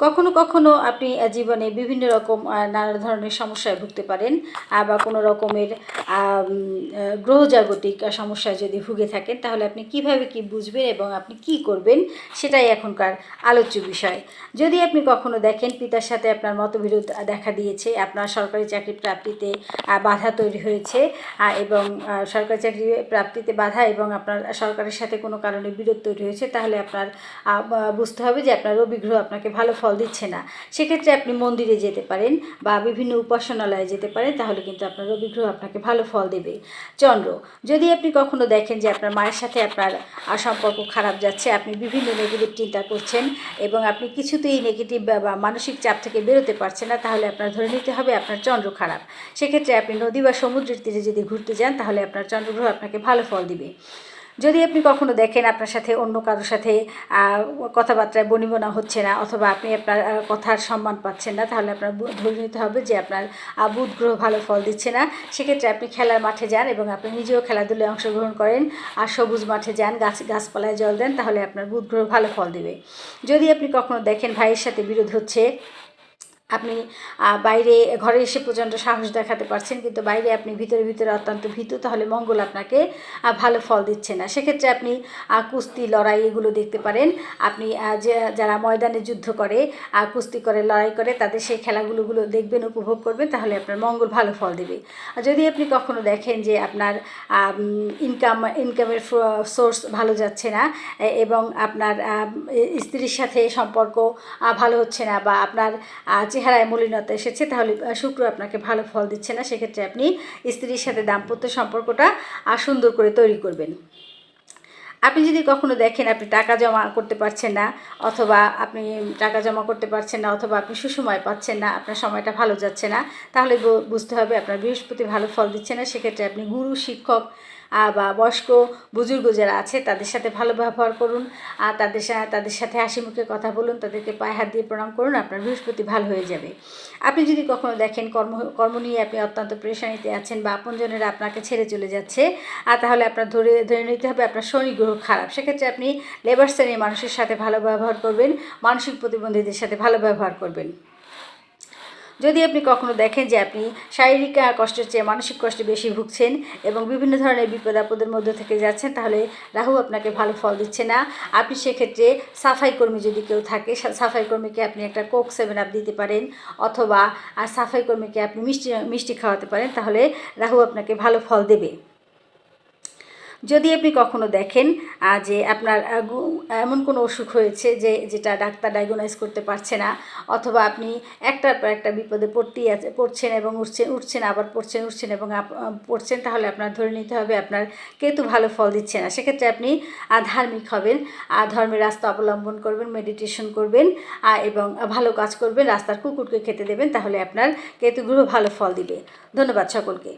কখনো কখনো আপনি জীবনে বিভিন্ন রকম নানা ধরনের সমস্যায় ভুগতে পারেন বা কোনো রকমের গ্রহজাগতিক সমস্যায় যদি ভুগে থাকেন, তাহলে আপনি কীভাবে কি বুঝবেন এবং আপনি কি করবেন, সেটাই এখনকার আলোচ্য বিষয়। যদি আপনি কখনো দেখেন পিতার সাথে আপনার মতবিরোধ দেখা দিয়েছে, আপনার সরকারি চাকরি প্রাপ্তিতে বাধা তৈরি হয়েছে এবং সরকারি চাকরি প্রাপ্তিতে বাধা এবং আপনার সরকারের সাথে কোনো কারণে বিরোধ তৈরি হয়েছে, তাহলে আপনার বুঝতে হবে যে আপনার অভিগ্রহ আপনাকে ভালো ফল দিচ্ছে না। সেক্ষেত্রে আপনি মন্দিরে যেতে পারেন বা বিভিন্ন উপাসনালয়ে যেতে পারেন, তাহলে কিন্তু আপনার রবিগ্রহ আপনাকে ভালো ফল দেবে। চন্দ্র, যদি আপনি কখনো দেখেন যে আপনার মায়ের সাথে আপনার সম্পর্ক খারাপ যাচ্ছে, আপনি বিভিন্ন নেগেটিভ চিন্তা করছেন এবং আপনি কিছুতেই নেগেটিভ বা মানসিক চাপ থেকে বেরোতে পারছেন না, তাহলে আপনার ধরে নিতে হবে আপনার চন্দ্র খারাপ। সেক্ষেত্রে আপনি নদী বা সমুদ্রের তীরে যদি ঘুরতে যান, তাহলে আপনার চন্দ্রগ্রহ আপনাকে ভালো ফল দিবে। যদি আপনি কখনো দেখেন আপনার সাথে অন্য কারোর সাথে কথাবার্তায় বনিবনা হচ্ছে না, অথবা আপনি আপনার কথার সম্মান পাচ্ছেন না, তাহলে আপনার ধরে নিতে হবে যে আপনার বুধ গ্রহ ভালো ফল দিচ্ছে না। সেক্ষেত্রে আপনি খেলার মাঠে যান এবং আপনি নিজেও খেলাধুলায় অংশগ্রহণ করেন আর সবুজ মাঠে যান, গাছ, গাছপালায় জল দেন, তাহলে আপনার বুধ গ্রহ ভালো ফল দেবে। যদি আপনি কখনো দেখেন ভাইয়ের সাথে বিরোধ হচ্ছে আপনি বাইরে, ঘরে এসে প্রচণ্ড সাহস দেখাতে পারছেন, কিন্তু বাইরে আপনি ভিতরে ভিতরে অত্যন্ত ভীতু, তাহলে মঙ্গল আপনাকে ভালো ফল দিচ্ছে না। সেক্ষেত্রে আপনি কুস্তি, লড়াই এগুলো দেখতে পারেন। আপনি যারা ময়দানে যুদ্ধ করে কুস্তি করে, লড়াই করে, তাদের সেই খেলাগুলোগুলো দেখবেন, উপভোগ করবেন, তাহলে আপনার মঙ্গল ভালো ফল দেবে। যদি আপনি কখনো দেখেন যে আপনার ইনকাম ইনকামের সোর্স ভালো যাচ্ছে না এবং আপনার স্ত্রীর সাথে সম্পর্ক ভালো হচ্ছে না, বা আপনার চেহারায় মলিনতা এসেছে তাহলে শুক্র আপনাকে ভালো ফল দিচ্ছে না সেক্ষেত্রে আপনি স্ত্রীর সাথে দাম্পত্য সম্পর্কটা আহ, সুন্দর করে তৈরি করবেন। আপনি যদি কখনো দেখেন আপনি টাকা জমা করতে পারছেন না অথবা আপনি টাকা জমা করতে পারছেন না অথবা আপনি সুসময় পাচ্ছেন না আপনার সময়টা ভালো যাচ্ছে না তাহলে বুঝতে হবে আপনার বৃহস্পতি ভালো ফল দিচ্ছে না সেক্ষেত্রে আপনি গুরু শিক্ষক বা বয়স্ক বুজুর্গ যারা আছে, তাদের সাথে ভালো ব্যবহার করুন। আর তাদের তাদের সাথে হাসি মুখে কথা বলুন, তাদেরকে পায়ে হাত দিয়ে প্রণাম করুন, আপনার বৃহস্পতি ভালো হয়ে যাবে। আপনি যদি কখনো দেখেন কর্ম কর্ম নিয়ে আপনি অত্যন্ত পরেশানিতে আছেন বা আপনজনেরা আপনাকে ছেড়ে চলে যাচ্ছে আর তাহলে আপনার ধরে ধরে নিতে হবে আপনার শনি গ্রহ খারাপ। সেক্ষেত্রে আপনি লেবার শ্রেণির মানুষের সাথে ভালো ব্যবহার করবেন, মানসিক প্রতিবন্ধীদের সাথে ভালো ব্যবহার করবেন। যদি আপনি কখনো দেখেন যে আপনি শারীরিক কষ্টের চেয়ে মানসিক কষ্টে বেশি ভুগছেন এবং বিভিন্ন ধরনের বিপদ আপদের মধ্যে থেকে যাচ্ছেন, তাহলে রাহু আপনাকে ভালো ফল দিচ্ছে না। আপনি সেক্ষেত্রে সাফাই কর্মী যদি কেউ থাকে সাফাই কর্মীকে আপনি একটা কোক সেভেন আপ দিতে পারেন অথবা আর সাফাই কর্মীকে আপনি মিষ্টি মিষ্টি খাওয়াতে পারেন, তাহলে রাহু আপনাকে ভালো ফল দেবে। যদি আপনি কখনো দেখেন যে আপনার এমন কোনো অসুখ হয়েছে যে, যেটা ডাক্তার ডায়াগনাইজ করতে পারছে না, অথবা আপনি একটার পর একটা বিপদে পড়তেই আছে, পড়ছেন এবং উঠছেন উঠছেন আবার পড়ছেন উঠছেন এবং পড়ছেন, তাহলে আপনার ধরে নিতে হবে আপনার কেতু ভালো ফল দিচ্ছে না। সেক্ষেত্রে আপনি ধার্মিক হবেন ধর্মের রাস্তা অবলম্বন করবেন মেডিটেশন করবেন এবং ভালো কাজ করবেন, রাস্তার কুকুরকে খেতে দেবেন, তাহলে আপনার কেতু গ্রহ ভালো ফল দিবে। ধন্যবাদ সকলকে।